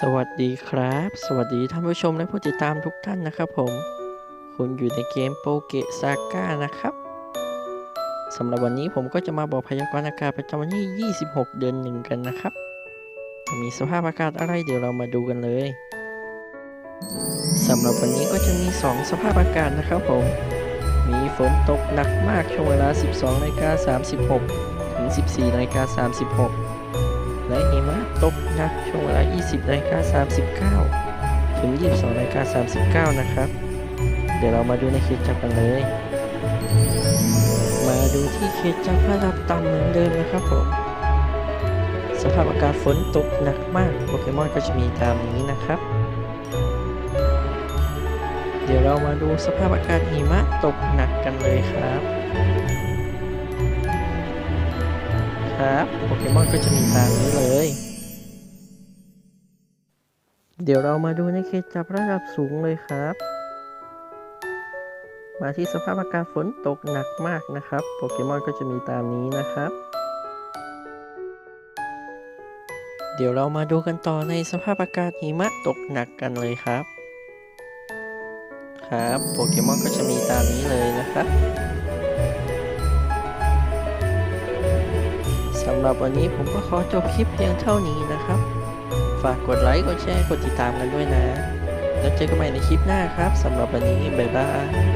สวัสดีครับ สวัสดีท่านผู้ชมและผู้ติดตามทุกท่านนะครับผม คุณอยู่ในเกมโปเกซาก้านะครับสำหรับวันนี้ผมก็จะมาบอกพยากรณ์อากาศประจำวันที่ 26 เดือนหนึ่งกันนะครับ มีสภาพอากาศอะไรเดี๋ยวเรามาดูกันเลยสำหรับวันนี้ก็จะมี 2 สภาพอากาศนะครับผม มีฝนตกหนักมากช่วงเวลา 12นาฬิกา36 ถึง 14นาฬิกา36 และหิมะตกหนักช่วงเวลา 20นาฬิกา39 ถึง 22นาฬิกา39 นะครับ เดี๋ยวเรามาดูในเขตจับกันเลย มาดูที่เขตจับระดับต่ำเหมือนเดิมนะครับผมสภาพอากาศฝนตกหนักมากโปเกมอนก็จะมีตามนี้นะครับ เดี๋ยวเรามาดูสภาพอากาศหิมะตกหนักกันเลยครับ ครับ โปเกมอนก็จะมีตามนี้เลย เดี๋ยวเรามาดูในเขตจับระดับสูงเลยครับ มาที่สภาพอากาศฝนตกหนักมากนะครับ โปเกมอนก็จะมีตามนี้นะครับ เดี๋ยวเรามาดูกันต่อในสภาพอากาศหิมะตกหนักกันเลยครับ ครับ โปเกมอนก็จะมีตามนี้เลยนะครับ สำหรับวันนี้ผมก็ขอจบคลิปเพียงเท่านี้นะครับ ฝากกดไลค์ กดแชร์ กดติดตามกันด้วยนะ แล้วเจอกันใหม่ในคลิปหน้าครับสำหรับวันนี้ บ๊ายบาย